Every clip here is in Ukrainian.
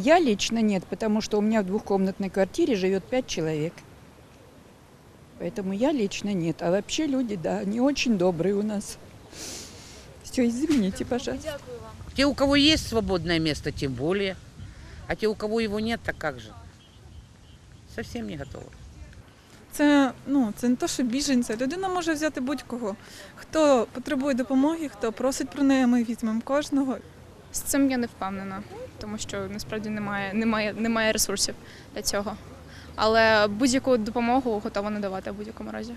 Я лично нет, потому что у меня в двухкомнатной квартире живет пять человек. Поэтому я лично нет. А вообще люди, да, они очень добрые у нас. Все, извините, пожалуйста. Те, у кого есть свободное место, тем более. А те, у кого его нет, так как же? Совсем не готовы. Це ну це не то, що біженця. Людина може взяти будь-кого. Хто потребує допомоги, хто просить про неї, ми візьмемо кожного. З цим я не впевнена, тому що насправді немає, немає, немає ресурсів для цього. Але будь-яку допомогу готова надавати в будь-якому разі.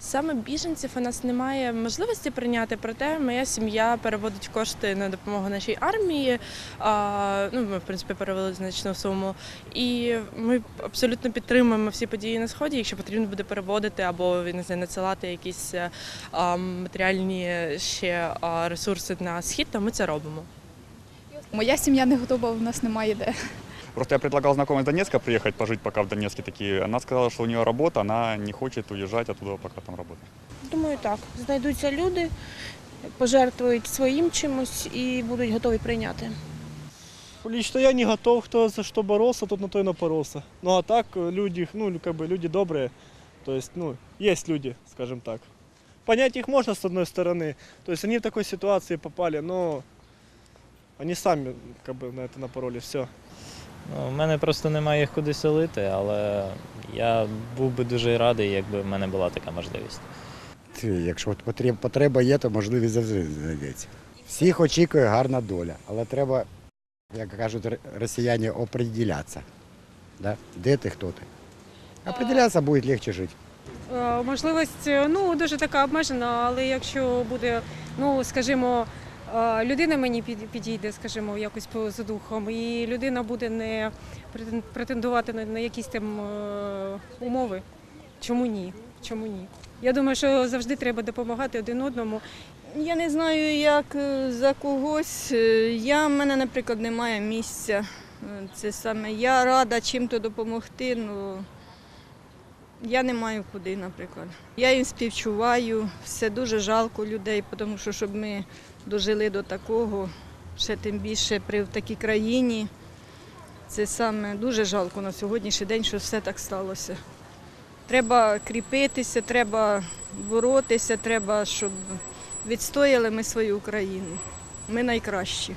Саме біженців у нас немає можливості прийняти, проте моя сім'я переводить кошти на допомогу нашій армії. А, ну, ми, в принципі, перевели значну суму. І ми абсолютно підтримуємо всі події на сході. Якщо потрібно буде переводити або не знаю, надсилати якісь е, а, матеріальні ще а, ресурси на схід, то ми це робимо. Моя сім'я не готова, у нас немає де. Просто я предлагал знакомой из Донецка приехать пожить пока в Донецке такие. Она сказала, что у нее работа, она не хочет уезжать оттуда, пока там работает. Думаю, так. Знайдуться люди, пожертвують своїм чимось і будуть готові прийняти. Лично я не готов, кто за что боролся, тот на то и напоролся. Ну а так э, люди, ну как бы люди добрые, то есть, ну, есть люди, скажем так. Понять их можно с одной стороны, то есть они в такой ситуации попали, но они сами как бы на это напоролись, все. Ну, у мене просто немає їх куди селити, але я був би дуже радий, якби в мене була така можливість. Ти, Якщо потреб- потреба є, то можливість завжди знайдеться. Всіх очікує гарна доля, але треба, як кажуть росіяни, оприділятися. Да? Де ти, хто ти? Оприділятися буде легше жити. Е, Можливість ну дуже така обмежена, але якщо буде, ну скажімо, е, людина мені під- підійде, скажімо, якось за духом, і людина буде не претендувати на, якісь там е, умови. Чому ні? Чому ні? Я думаю, що завжди треба допомагати один одному. Я не знаю, як е, за когось. Е, Я, в мене, наприклад, немає місця. Е, Це саме я рада чим-то допомогти, але я не маю куди, наприклад. Я їм співчуваю, все дуже жалко людей, тому що щоб ми дожили до такого, ще тим більше при такій країні. Це саме дуже жалко на сьогоднішній день, що все так сталося. Треба кріпитися, треба боротися, треба, щоб відстояли ми свою Україну. Ми найкращі.